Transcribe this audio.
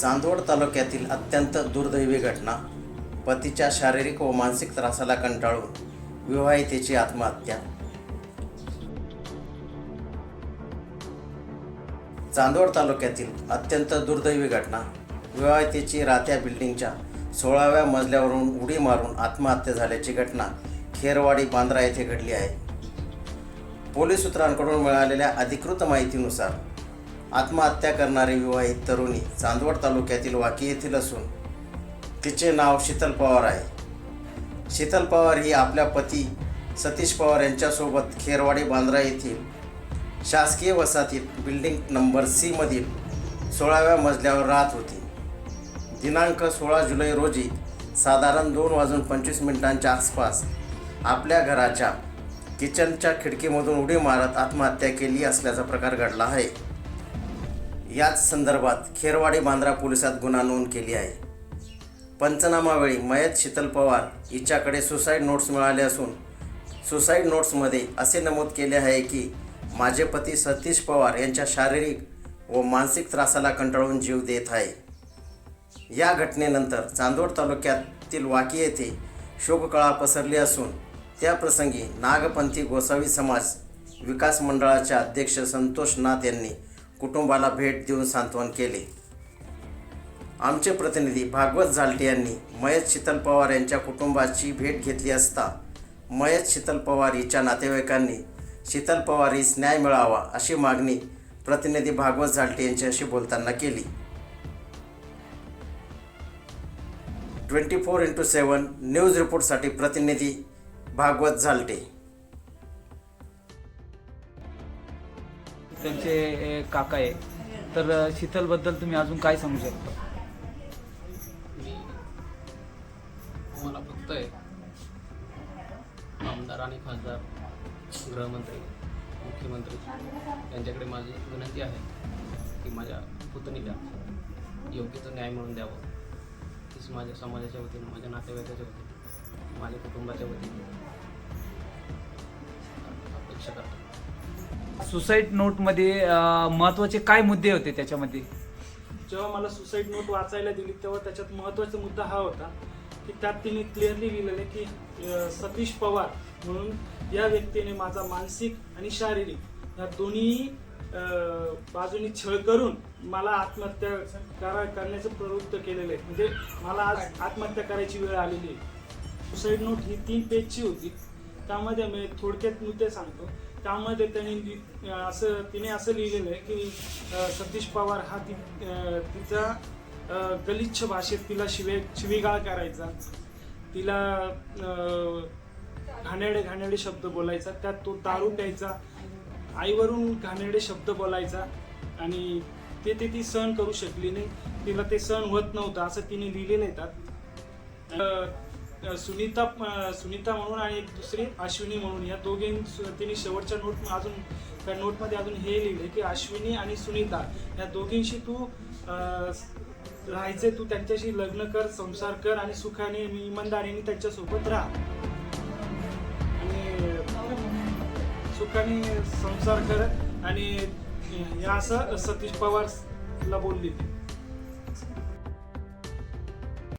चांदवड तालुक्यातील अत्यंत दुर्दैवी घटना. पतीच्या शारीरिक व मानसिक त्रासाला कंटाळून विवाहितेची आत्महत्या. चांदवड तालुक्यातील अत्यंत दुर्दैवी घटना. विवाहितेची राहत्या बिल्डिंगच्या सोळाव्या मजल्यावरून उडी मारून आत्महत्या झाल्याची घटना खेरवाडी बांद्रा येथे घडली आहे. पोलीस सूत्रांकडून मिळालेल्या अधिकृत माहितीनुसार आत्महत्या करणारी विवाहित तरुणी चांदवड तालुक्यातील वाकी येथील असून तिचे नाव शीतल पवार आहे. शीतल पवार ही आपल्या पती सतीश पवार यांच्यासोबत खेरवाडी बांद्रा येथील शासकीय वसाहतीत बिल्डिंग नंबर सीमधील सोळाव्या मजल्यावर राहत होती. दिनांक सोळा जुलै रोजी साधारण दोन वाजून पंचवीस मिनिटांच्या आसपास आपल्या घराच्या किचनच्या खिडकीमधून उडी मारत आत्महत्या केली असल्याचा प्रकार घडला आहे. याच संदर्भात खेरवाडी बांद्रा पोलिसात गुन्हा नोंद केली आहे. पंचनामावेळी मयत शीतल पवार हिच्याकडे सुसाईड नोट्स मिळाले असून सुसाईड नोट्समध्ये असे नमूद केले आहे की माझे पती सतीश पवार यांच्या शारीरिक व मानसिक त्रासाला कंटाळून जीव देत आहे. या घटनेनंतर चांदोड तालुक्यातील वाकी येथे शोककळा पसरली असून त्या प्रसंगी नागपंथी गोसावी समाज विकास मंडळाचे अध्यक्ष संतोष नाथ यांनी कुटुंबाला भेट देऊन सांत्वन केले. आमचे प्रतिनिधी भागवत झालटे यांनी मयत शीतल पवार यांच्या कुटुंबाची भेट घेतली असता मयत शीतल पवार हिच्या नातेवाईकांनी शीतल पवार न्याय मिळावा अशी मागणी प्रतिनिधी भागवत झालटे यांच्याशी बोलताना केली. Twenty four into seven news रिपोर्टसाठी प्रतिनिधी भागवत झालटे. त्यांचे काका आहे. तर शीतलबद्दल तुम्ही अजून काय सांगू शकता? मी मला फक्त आहे आमदार आणि खासदार गृहमंत्री मुख्यमंत्री यांच्याकडे माझी विनंती आहे की माझ्या पुतणीला योग्य तो न्याय मिळून द्यावं. तीच माझ्या समाजाच्या वतीनं माझ्या नातेवाईकाच्या वतीनं माझ्या कुटुंबाच्या वतीनं सुसाईड नोटमध्ये महत्त्वाचे महत्त्वाचे काय मुद्दे होते त्याच्यामध्ये? जेव्हा मला सुसाईड नोट वाचायला दिली तेव्हा त्याच्यात महत्त्वाचा मुद्दा हा होता की त्यात तिने क्लिअरली लिहिलेलं आहे की सतीश पवार म्हणून या व्यक्तीने माझा मानसिक आणि शारीरिक या दोन्ही बाजूनी छळ करून मला आत्महत्या करा करण्याचं प्रवृत्त केलेलं आहे. म्हणजे मला आज आत्महत्या करायची वेळ आलेली आहे. सुसाईड नोट ही तीन पेजची होती. त्यामध्ये मी थोडक्यात मुद्दे सांगतो. त्यामध्ये त्यांनी लि- असं तिने असं लिहिलेलं आहे की सतीश पवार हा ती तिचा गलिच्छ भाषेत तिला शिवे शिवीगाळ करायचा. तिला घाणेडे घाणेरडे शब्द बोलायचा. त्यात तो दारू प्यायचा. आईवरून घाणेरडे शब्द बोलायचा. आणि ते ते ती सहन करू शकली नाही. तिला ते सहन होत नव्हतं असं तिने लिहिलेलं आहे सुनीता सुनीता म्हणून आणि एक दुसरी अश्विनी म्हणून. या दोघे तिने शेवटच्या नोट अजून त्या नोटमध्ये अजून हे लिहिले की अश्विनी आणि सुनीता या दोघींशी तू राहायचे तू त्यांच्याशी लग्न कर संसार कर आणि सुखाने इमानदारीने त्यांच्यासोबत राहा. आणि सुखाने संसार कर आणि या असं सतीश पवारला बोलली.